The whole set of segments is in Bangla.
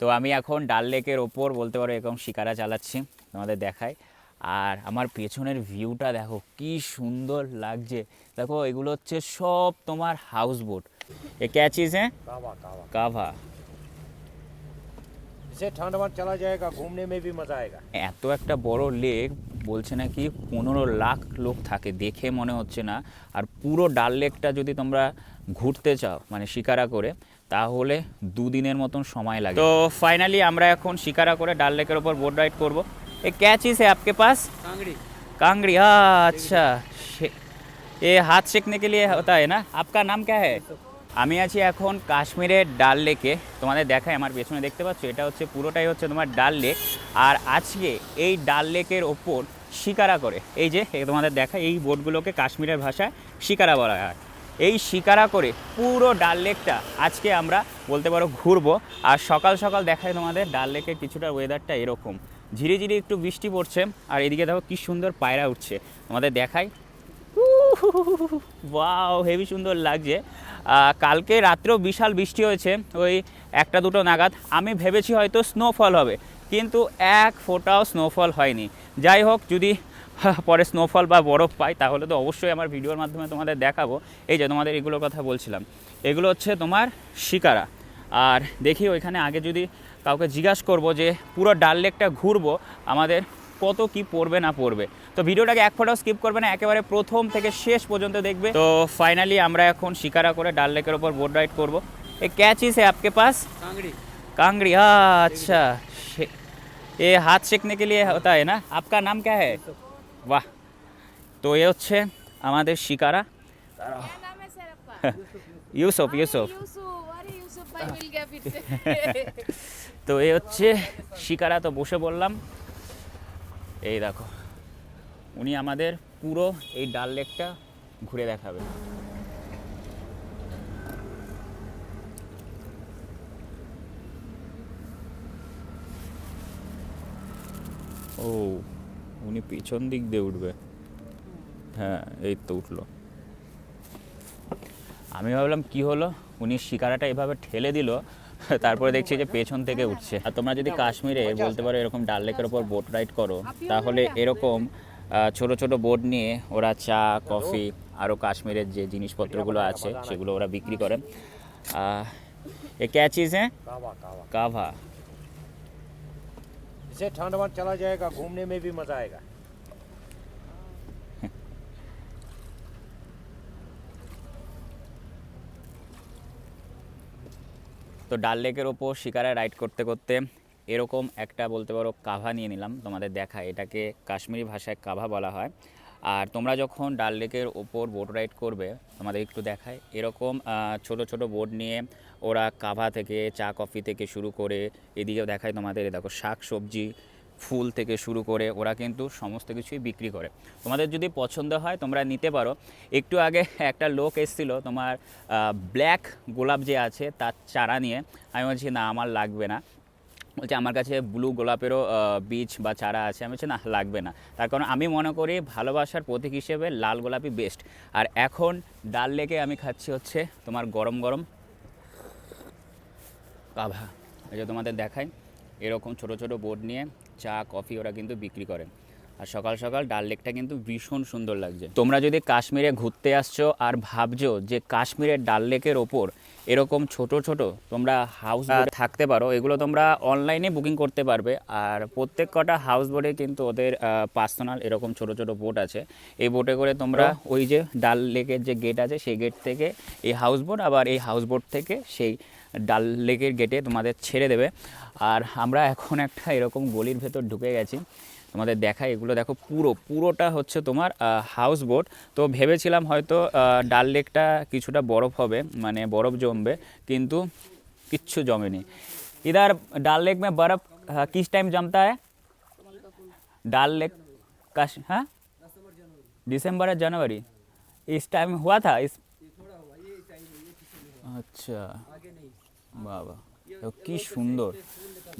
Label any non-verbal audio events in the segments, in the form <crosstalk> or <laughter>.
তো আমি এখন ডাল লেকের ওপর বলতে পারো এরকম শিকারা চালাচ্ছি তোমাদের দেখাই আর আমার পেছনের ভিউটা দেখো কি সুন্দর লাগছে দেখো এগুলো হচ্ছে সব তোমার হাউস বোট এ ক্যা চিজ হ্যাঁ कावा कावा কাভা इसे ठंड में चला जाएगा घूमने में भी मजा आएगा এত একটা বড় লেক বলছে নাকি পনেরো লাখ লোক থাকে দেখে মনে হচ্ছে না আর পুরো ডাল লেকটা যদি তোমরা ঘুরতে চাও মানে শিকারা করে তাহলে দুদিনের মতন সময় লাগে তো ফাইনালি আমরা এখন শিকারা করে ডাল লেকের ওপর বোট রাইড করবো এ ক্যা চিজ है आपके पास कांगड़ी कांगड़ी हाँ अच्छा शे- ये हाथ सेकने के लिए होता है ना आपका नाम क्या है আমি আছি এখন কাশ্মীরের ডাল লেকে তোমাদের দেখায় আমার পেছনে দেখতে পাচ্ছ এটা হচ্ছে পুরোটাই হচ্ছে তোমার ডাল লেক আর আজকে এই ডাল লেকের ওপর শিকারা করে এই যে এ তোমাদের দেখা এই বোটগুলোকে কাশ্মীরের ভাষায় শিকারা বলা হয় এই শিকারা করে পুরো ডাল লেকটা আজকে আমরা বলতে পারো ঘুরবো। আর সকাল সকাল দেখায় তোমাদের ডাল লেকের কিছুটা ওয়েদারটা এরকম। ঝিরি ঝিরি একটু বৃষ্টি পড়ছে, আর এদিকে দেখো কি সুন্দর পায়রা উঠছে। তোমাদের দেখাই। ওয়াও হেভি সুন্দর লাগছে। কালকে রাত্রেও বিশাল বৃষ্টি হয়েছে, ওই একটা দুটো নাগাদ। আমি ভেবেছি হয়তো স্নোফল হবে, কিন্তু এক ফোঁটাও স্নোফল হয়নি। যাই হোক, যদি <laughs> পরে স্নোফল বা বরফ পাই তাহলে তো অবশ্যই আমার ভিডিওর মাধ্যমে তোমাদের দেখাবো এই যে তোমাদের এগুলোর কথা বলছিলাম এগুলো হচ্ছে তোমার শিকারা আর দেখি ওইখানে আগে যদি কাউকে জিজ্ঞাসা করবো যে পুরো ডাল লেকটা ঘুরবো আমাদের কত কি পড়বে না পড়বে তো ভিডিওটাকে এক ফোটাও স্কিপ করবে না একেবারে প্রথম থেকে শেষ পর্যন্ত দেখবে তো ফাইনালি আমরা এখন শিকারা করে ডাল লেকের ওপর বোট রাইড করবো এ ক্যা চিজ है आपके पास कांगड़ी कांगड़ी हाँ अच्छा शे- ये हाथ सेकने के लिए होता है ना आपका नाम क्या है বাহ। তো এ হচ্ছে আমাদের শিকারা। <laughs> ইউসুফ ইউসুফ। <laughs> তো এ হচ্ছে শিকারা তো বসে বললাম। এই দেখো উনি আমাদের পুরো এই ডাল লেকটা ঘুরে দেখাবে। ও। উনি পিছন দিক দিয়ে উঠবে। হ্যাঁ এই তো উঠল। আমি ভাবলাম, কি হলো? উনি শিকারাটা এভাবে ঠেলে দিল, তারপরে দেখছি যে পেছন থেকে উঠছে। আর তোমরা যদি কাশ্মীরে বলতে পারো এরকম ডাল লেকের ওপর বোট রাইড করো, তাহলে এরকম ছোট ছোট বোট নিয়ে ওরা চা, কফি আরও কাশ্মীরের যে জিনিসপত্রগুলো আছে, সেগুলো ওরা বিক্রি করে। এ ক্যাচিজ হ্যাঁ? কাভা। इसे ठंड में चला जाएगा घूमने में भी मजा आएगा তো ডাল লেকের ওপর শিকারায় রাইড করতে করতে এরকম একটা বলতে পারো কাভা নিয়ে নিলাম তোমাদের দেখা এটাকে কাশ্মীরি ভাষায় কাভা বলা হয় আর তোমরা যখন ডাল লেকের ওপর বোট রাইড করবে, তোমাদের একটু দেখায়। এরকম ছোট ছোট বোট নিয়ে ওরা কাভা থেকে, চা কফি থেকে শুরু করে, এদিকেও দেখায় তোমাদের, দেখো, শাক সবজি, ফুল থেকে শুরু করে ওরা কিন্তু সমস্ত কিছুই বিক্রি করে। তোমাদের যদি পছন্দ হয়, তোমরা নিতে পারো। একটু আগে একটা লোক এসেছিল, তোমার ব্ল্যাক গোলাপ যে আছে, তার চারা নিয়ে। আমি বলছি, না, আমার লাগবে না। বলছে, আমার কাছে ব্লু গোলাপেরও বীজ বা চারা আছে। আমি বলছি, না, লাগবে না। তার কারণ আমি মনে করি ভালোবাসার প্রতীক হিসেবে লাল গোলাপি বেস্ট আর এখন ডাল লেকে আমি খাচ্ছি হচ্ছে তোমার গরম গরম কাভা। এই যে তোমাদের দেখাই, এরকম ছোট ছোট বোর্ড নিয়ে চা কফি ওরা কিন্তু বিক্রি করে। আর সকাল সকাল ডাল লেকটা কিন্তু ভীষণ সুন্দর লাগছে। তোমরা যদি কাশ্মীরে ঘুরতে আসছো আর ভাবছ যে কাশ্মীরের ডাল লেকের ওপর এরকম ছোট ছোট তোমরা হাউস থাকতে পারো এগুলো তোমরা অনলাইনে বুকিং করতে পারবে। আর প্রত্যেক কটা হাউস বোটে কিন্তু ওদের পার্সোনাল এরকম ছোট ছোট বোট আছে। এই বোটে করে তোমরা ওই যে ডাল লেকের যে গেট আছে সেই গেট থেকে এই হাউস বোট আবার এই হাউস বোট থেকে সেই ডাল লেকের গেটে তোমাদের ছেড়ে দেবে। আর আমরা এখন একটা এরকম গলির ভেতর ঢুকে গেছি। তোমাদের দেখা এগুলো দেখো পুরো পুরোটা হচ্ছে তোমার হাউস বোট তো ভেবেছিলাম হয়তো আহ, ডাল লেকটা কিছুটা বরফ হবে মানে বরফ জমবে কিন্তু কিচ্ছু জমেনি इधर डाल लेक में बर्फ हाँ, किस टाइम जमता है डाल लेक का हाँ दिसंबर या जनवरी इस टाइम हुआ था इस আচ্ছা বাবা তো কি সুন্দর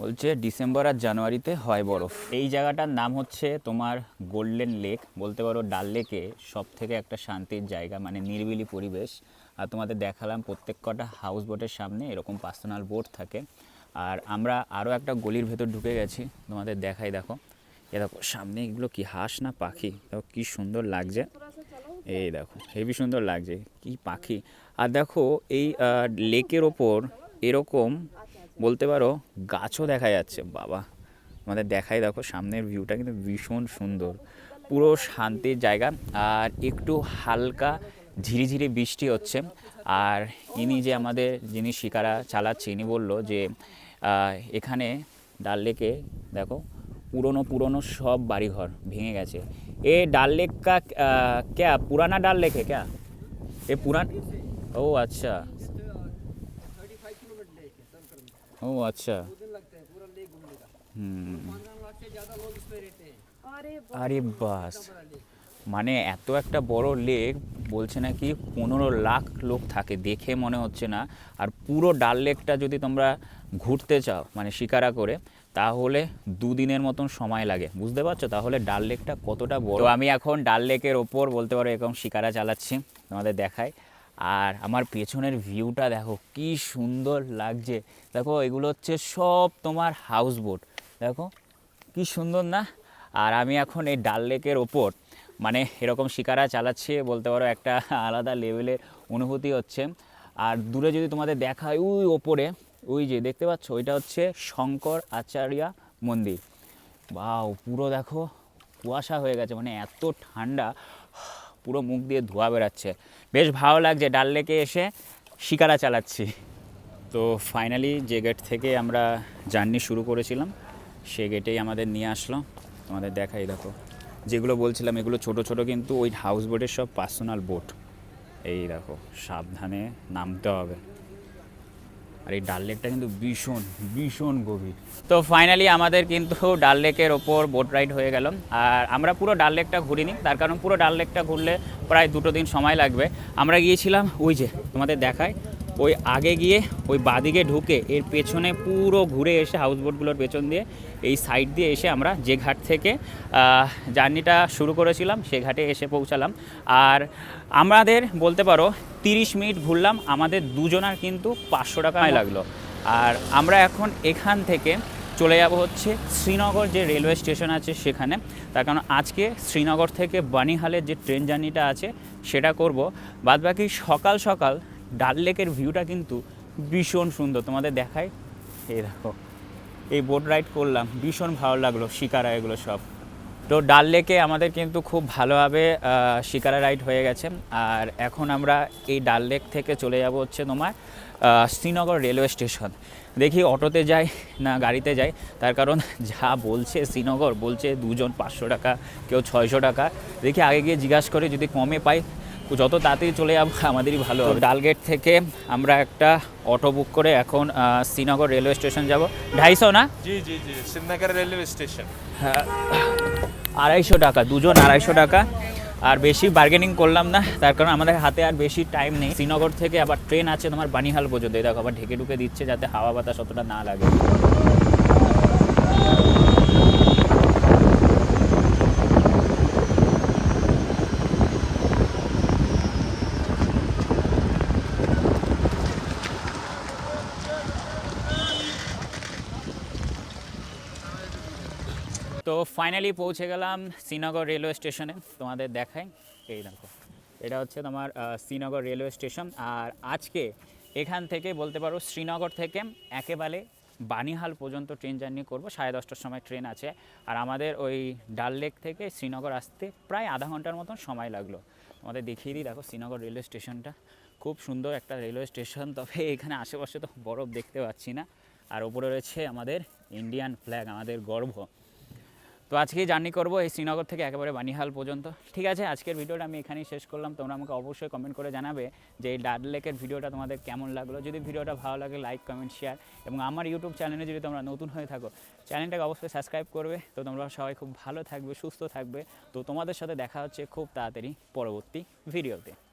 বলছে ডিসেম্বর আর জানুয়ারিতে হয় বরফ। এই জায়গাটার নাম হচ্ছে তোমার গোল্ডেন লেক। বলতে পারো ডাল লেকে সব থেকে একটা শান্তির জায়গা মানে নিরিবিলি পরিবেশ। আর তোমাদের দেখালাম প্রত্যেক কটা হাউস বোটের সামনে এরকম পার্সোনাল বোট থাকে। আর আমরা আরও একটা গলির ভেতর ঢুকে গেছি। তোমাদের দেখাই দেখো। এ দেখো, সামনে এগুলো কি হাঁস না পাখি? দেখো, কি সুন্দর লাগছে। এই দেখো হেবি সুন্দর লাগছে, কি পাখি। আর দেখো, এই লেকের ওপর এরকম বলতে পারো গাছও দেখা যাচ্ছে, বাবা। আমাদের দেখাই দেখো, সামনের ভিউটা কিন্তু ভীষণ সুন্দর। পুরো শান্তির জায়গা, আর একটু হালকা ঝিরিঝিরি বৃষ্টি হচ্ছে। আর ইনি যে আমাদের, যিনি শিকারা চালাচ্ছে, ইনি বলল যে এখানে ডাল লেকে দেখো, পুরনো পুরনো সব বাড়িঘর ভেঙে গেছে। এ ডাল লেক কা ক্যা? পুরানা ডাল লেকে ক্যা? এ পুরান? ও আচ্ছা। ओ अच्छा ओ अच्छा হুম আরে বাস মানে এত একটা বড় লেক বলছে নাকি পনেরো লাখ লোক থাকে দেখে মনে হচ্ছে না আর পুরো ডাল লেকটা যদি তোমরা ঘুরতে চাও মানে শিকারা করে তাহলে দুদিনের মতন সময় লাগে বুঝতে পারছো তাহলে ডাল লেকটা কতটা বড় তো আমি এখন ডাল লেকের ওপর বলতে পারো এরকম শিকারা চালাচ্ছি তোমাদের দেখাই আর আমার পেছনের ভিউটা দেখো, কি সুন্দর লাগছে। দেখো, এগুলো হচ্ছে সব তোমার হাউস বোট দেখো, কি সুন্দর না? আর আমি এখন এই ডাল লেকের ওপর মানে এরকম শিকারা চালাচ্ছি বলতে পারো, একটা আলাদা লেভেলের অনুভূতি হচ্ছে। আর দূরে যদি তোমাদের দেখায়, ওই ওপরে, ওই যে দেখতে পাচ্ছ, ওইটা হচ্ছে শঙ্কর আচার্যা মন্দির। বাও, পুরো দেখো, কুয়াশা হয়ে গেছে মানে এত ঠান্ডা। পুরো মুখ দিয়ে ধোয়া বেরাচ্ছে। বেশ ভালো লাগছে, ডাল লেকে এসে শিকারা চালাচ্ছি। তো ফাইনালি যে গেট থেকে আমরা জার্নি শুরু করেছিলাম, সে গেটেই আমাদের নিয়ে আসলো। তোমাদের দেখাই, দেখো। যেগুলো বলছিলাম, এগুলো ছোট ছোট কিন্তু ওই হাউস বোটের সব পার্সোনাল বোট এই দেখো, সাবধানে নামতে হবে। আর এই ডাল লেকটা কিন্তু ভীষণ ভীষণ গভীর। তো ফাইনালি আমাদের কিন্তু ডাল লেকের ওপর বোট রাইড হয়ে গেল। আর আমরা পুরো ডাল লেকটা ঘুরিনি, তার কারণ পুরো ডাল লেকটা ঘুরলে প্রায় দুটো দিন সময় লাগবে। আমরা গিয়েছিলাম, ওই যে তোমাদের দেখায় ওই আগে গিয়ে ওই বাদিকে ঢুকে এর পেছনে পুরো ঘুরে এসে হাউস বোটগুলোর পেছন দিয়ে এই সাইড দিয়ে এসে আমরা যে ঘাট থেকে জার্নিটা শুরু করেছিলাম সে ঘাটে এসে পৌঁছালাম। আর আমাদের বলতে পারো তিরিশ মিনিট ঘুরলাম আমাদের দুজনার কিন্তু পাঁচশো টাকায় লাগল। আর আমরা এখন এখান থেকে চলে যাব হচ্ছে শ্রীনগর যে রেলওয়ে স্টেশন আছে সেখানে। তার কারণ আজকে শ্রীনগর থেকে বানিহালের যে ট্রেন জার্নিটা আছে সেটা করব। বাদবাকি সকাল সকাল ডাল লেকের ভিউটা কিন্তু ভীষণ সুন্দর। তোমাদের দেখায় এই দেখো, এই বোট রাইড করলাম, ভীষণ ভালো লাগল শিকারা এগুলো সব। তো ডাল লেকে আমাদের কিন্তু খুব ভালোভাবে শিকারা রাইড হয়ে গেছে। আর এখন আমরা এই ডাল লেক থেকে চলে যাব হচ্ছে তোমার শ্রীনগর রেলওয়ে স্টেশন। দেখি অটোতে যাই না গাড়িতে যাই। তার কারণ যা বলছে শ্রীনগর, বলছে দুজন পাঁচশো টাকা, কেউ ছয়শো টাকা। দেখি আগে গিয়ে জিজ্ঞাসা করে, যদি কমে পাই যত তাড়াতাড়ি চলে যাব আমাদেরই ভালো হবে। ডালগেট থেকে আমরা একটা অটো বুক করে এখন শ্রীনগর রেলওয়ে স্টেশন যাব। ঢাইশো না? জি জি জি শ্রীনগর রেলওয়ে স্টেশন। হ্যাঁ, আড়াইশো টাকা দুজন আড়াইশো টাকা। আর বেশি বার্গেনিং করলাম না তার কারণ আমাদের হাতে আর বেশি টাইম নেই। শ্রীনগর থেকে আবার ট্রেন আছে তোমার বানিহাল পর্যন্ত। দেখো আবার ঢেকে ঢুকে দিচ্ছে যাতে হাওয়া বাতাস অতটা না লাগে। তো ফাইনালি পৌঁছে গেলাম শ্রীনগর রেলওয়ে স্টেশনে তোমাদের দেখাই। এই দেখো, এটা হচ্ছে তোমার শ্রীনগর রেলওয়ে স্টেশন আর আজকে এখান থেকে বলতে পারো শ্রীনগর থেকে একেবারে বানিহাল পর্যন্ত ট্রেন জার্নি করব। সাড়ে দশটার সময় ট্রেন আছে। আর আমাদের ওই ডাল লেক থেকে শ্রীনগর আসতে প্রায় আধা ঘণ্টার মতন সময় লাগল। আমাদের দেখিয়ে দিই, দেখো শ্রীনগর রেলওয়ে স্টেশনটা খুব সুন্দর একটা রেলওয়ে স্টেশন তবে এখানে আশেপাশে তো বরফ দেখতে পাচ্ছি না। আর ওপরে রয়েছে আমাদের ইন্ডিয়ান ফ্ল্যাগ আমাদের গর্ব তো আজকে জার্নি করব এই শ্রীনগর থেকে একেবারে বানিহাল পর্যন্ত। ঠিক আছে, আজকের ভিডিওটা আমি এখানেই শেষ করলাম। তোমরা আমাকে অবশ্যই কমেন্ট করে জানাবে যে এই ডাল লেকের ভিডিওটা তোমাদের কেমন লাগল। যদি ভিডিওটা ভালো লাগে লাইক কমেন্ট শেয়ার এবং আমার ইউটিউব চ্যানেলে যদি তোমরা নতুন হয়ে থাকো চ্যানেলটাকে অবশ্যই সাবস্ক্রাইব করবে। তো তোমরা সবাই খুব ভালো থাকবে, সুস্থ থাকবে। তো তোমাদের সাথে দেখা হচ্ছে খুব তাড়াতাড়ি পরবর্তী ভিডিওতে